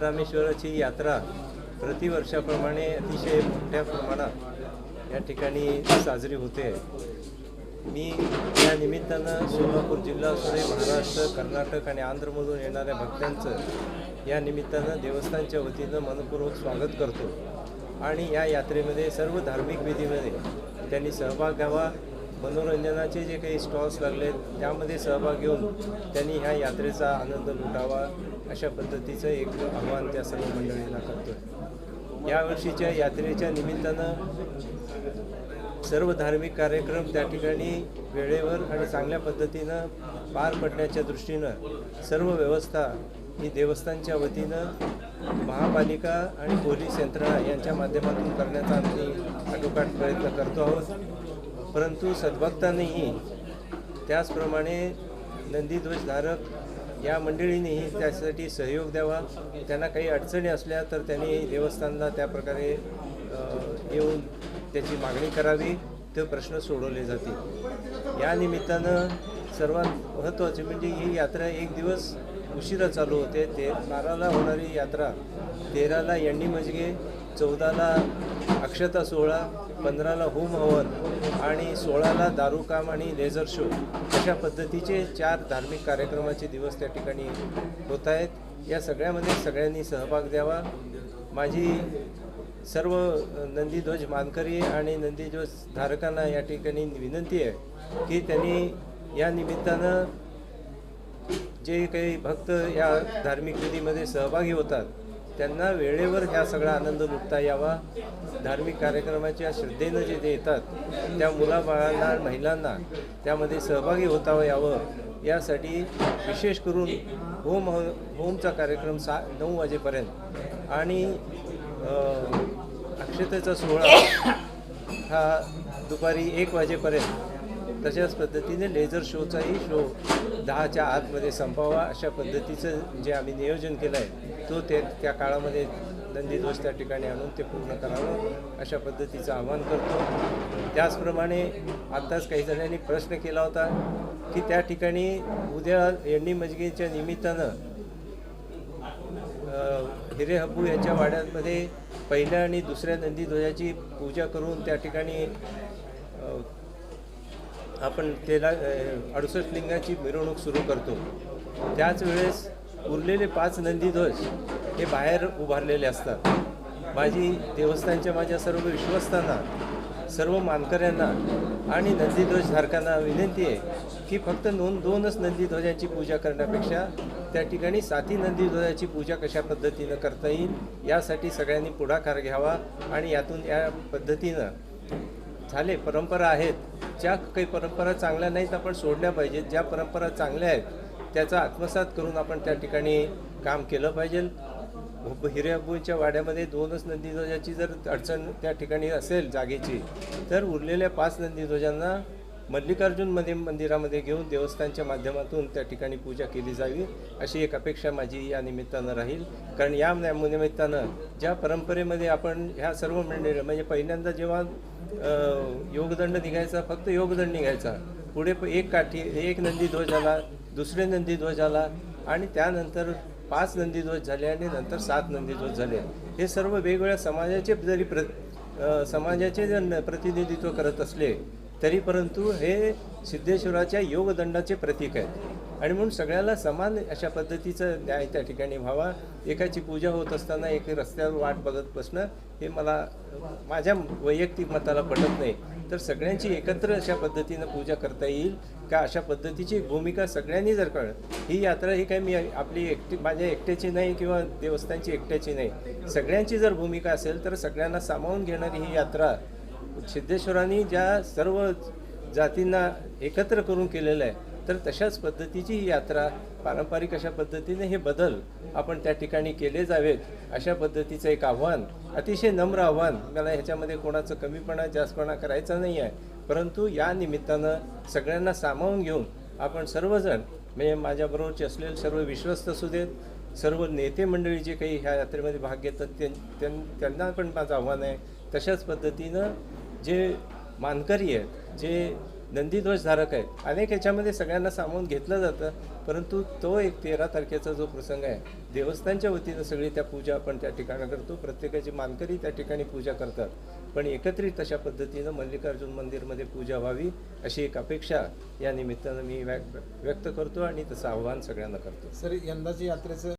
रामेश्वराची यात्रा प्रतिवर्षाप्रमाणे अतिशय मोठ्या प्रमाणात या ठिकाणी साजरी होते. मी या निमित्तानं सोलापूर जिल्हा असुदे महाराष्ट्र कर्नाटक आणि आंध्रमधून येणाऱ्या भक्तांचं या निमित्तानं देवस्थानच्या वतीनं मनपूर्वक स्वागत करतो. आणि या यात्रेमध्ये सर्व धार्मिक विधीमध्ये त्यांनी सहभाग घ्यावा. मनोरंजनाचे जे काही स्टॉल्स लागले त्यामध्ये सहभाग घेऊन त्यांनी ह्या यात्रेचा आनंद लुटावा अशा पद्धतीचं एक आव्हान त्या सर्व मंडळींना करतो यावर्षीच्या यात्रेच्या निमित्तानं सर्व धार्मिक कार्यक्रम त्या ठिकाणी वेळेवर आणि चांगल्या पद्धतीनं पार पडण्याच्या दृष्टीनं सर्व व्यवस्था ही देवस्थानच्या वतीनं महापालिका आणि पोलीस यंत्रणा यांच्या माध्यमातून करण्याचा आम्ही आटोकाट प्रयत्न करतो आहोत. परंतु सद्भक्तांनीही त्याचप्रमाणे नंदीध्वजधारक या मंडळींनीही त्यासाठी सहयोग द्यावा. त्यांना काही अडचणी असल्या तर त्यांनी देवस्थानला त्या प्रकारे येऊन त्याची मागणी करावी. ते प्रश्न सोडवले जातील. या निमित्तानं सर्वात महत्त्वाचे म्हणजे ही यात्रा एक दिवस उशिरा चालू होते. ते बाराला होणारी यात्रा तेराला यंडी मजगे चौदाला अक्षता सोहळा पंधराला होम हवन आणि सोळाला दारूकाम आणि लेझर शो. अशा पद्धतीचे चार धार्मिक कार्यक्रमाचे दिवस त्या ठिकाणी होत आहेत. या सगळ्यामध्ये सगळ्यांनी सहभाग द्यावा. माझी सर्व नंदीध्वज मानकरी आणि नंदीध्वज धारकांना या ठिकाणी विनंती आहे की त्यांनी या निमित्तानं जे काही भक्त या धार्मिक विधीमध्ये सहभागी होतात त्यांना वेळेवर ह्या सगळा आनंद लुटता यावा. धार्मिक कार्यक्रमाच्या श्रद्धेनं जे ते येतात त्या मुलाबाळांना महिलांना त्यामध्ये सहभागी होता यावं. यासाठी विशेष करून होम होमचा कार्यक्रम सा नऊ वाजेपर्यंत. आणि अक्षतेचा सोहळा हा दुपारी एक वाजेपर्यंत. तशाच पद्धतीने लेझर शोचाही शो दहाच्या आतमध्ये संपावा अशा पद्धतीचं जे आम्ही नियोजन केलं आहे तो ते त्या काळामध्ये नंदीध्वज त्या ठिकाणी आणून ते पूर्ण करावं अशा पद्धतीचं आवाहन करतो. त्याचप्रमाणे आत्ताच काही जणांनी प्रश्न केला होता की त्या ठिकाणी उद्या एंडी मजगीच्या निमित्तानं हिरे हब्बू यांच्या वाड्यांमध्ये पहिल्या आणि दुसऱ्या नंदीध्वजाची पूजा करून त्या ठिकाणी आपण तेला अडुसष्ट लिंगाची मिरवणूक सुरू करतो. त्याच वेळेस उरलेले पाच नंदीध्वज हे बाहेर उभारलेले असतात. माझी देवस्थानच्या माझ्या सर्व विश्वस्तांना सर्व मानकऱ्यांना आणि नंदीध्वजधारकांना विनंती आहे की फक्त नोंद दोनच नंदीध्वजांची पूजा करण्यापेक्षा त्या ठिकाणी साती नंदीध्वजाची पूजा कशा पद्धतीनं करता येईल यासाठी सगळ्यांनी पुढाकार घ्यावा आणि यातून या पद्धतीनं झाले परंपरा आहेत. ज्या काही परंपरा चांगल्या नाहीत आपण सोडल्या पाहिजेत. ज्या परंपरा चांगल्या आहेत त्याचा आत्मसात करून आपण त्या ठिकाणी काम केलं पाहिजे. हिरेअब्बूंच्या वाड्यामध्ये दोनच नंदीध्वजाची जर अडचण त्या ठिकाणी असेल जागेची तर उरलेल्या पाच नंदीध्वजांना मल्लिकार्जुनमध्ये मंदिरामध्ये घेऊन देवस्थानच्या माध्यमातून त्या ठिकाणी पूजा केली जावी अशी एक अपेक्षा माझी या निमित्तानं राहील. कारण या निमित्तानं ज्या परंपरेमध्ये आपण ह्या सर्व मंडळी म्हणजे पहिल्यांदा जेव्हा योगदंड निघायचा फक्त योगदंड निघायचा. पुढे एक काठी एक नंदीध्वज आला दुसरे नंदीध्वज आला आणि त्यानंतर पाच नंदीध्वज झाले आणि नंतर सात नंदीध्वज झाले. हे सर्व वेगवेगळ्या समाजाचे जरी प्र समाजाचे जर न- प्रतिनिधित्व करत असले तरी परंतु हे सिद्धेश्वराच्या योगदंडाचे प्रतीक आहेत. आणि म्हणून सगळ्याला समान अशा पद्धतीचं न्याय त्या ठिकाणी व्हावा. एकाची पूजा होत असताना एक रस्त्यावर वाट बघत बसणं हे मला माझ्या वैयक्तिक मताला पटत नाही. तर सगळ्यांची एकत्र अशा पद्धतीनं पूजा करता येईल का अशा पद्धतीची भूमिका सगळ्यांनी जर कळ ही यात्रा ही काय मी आपली एकटी माझ्या एकट्याची नाही किंवा देवस्थानची एकट्याची नाही. सगळ्यांची जर भूमिका असेल तर सगळ्यांना सामावून घेणारी ही यात्रा सिद्धेश्वरांनी ज्या सर्व जातींना एकत्र करून केलेलं आहे तर तशाच पद्धतीची ही यात्रा पारंपरिक अशा पद्धतीने हे बदल आपण त्या ठिकाणी केले जावेत अशा पद्धतीचं एक आव्हान अतिशय नम्र आव्हान मला ह्याच्यामध्ये कोणाचं कमीपणा जास्तपणा करायचा नाही आहे. परंतु या निमित्तानं सगळ्यांना सामावून घेऊन आपण सर्वजण म्हणजे माझ्याबरोबरचे असलेले सर्व विश्वस्त असू देत सर्व नेते मंडळी जे काही ह्या यात्रेमध्ये भाग घेतात त्यां त्यां- त्यांना पण माझं आव्हान आहे. तशाच पद्धतीनं जे मानकरी आहेत जे नंदीध्वजधारक आहेत. अनेक याच्यामध्ये सगळ्यांना सामावून घेतलं जातं परंतु तो एक तेरा तारखेचा जो प्रसंग आहे देवस्थानच्या वतीनं सगळी त्या पूजा आपण त्या ठिकाणी करतो. प्रत्येकाची मानकरी त्या ठिकाणी पूजा करतात. पण एकत्रित अशा पद्धतीनं मल्लिकार्जुन मंदिरमध्ये पूजा व्हावी अशी एक अपेक्षा या निमित्तानं मी व्यक्त करतो आणि तसं आव्हान सगळ्यांना करतो. सर यंदाच्या यात्रेचं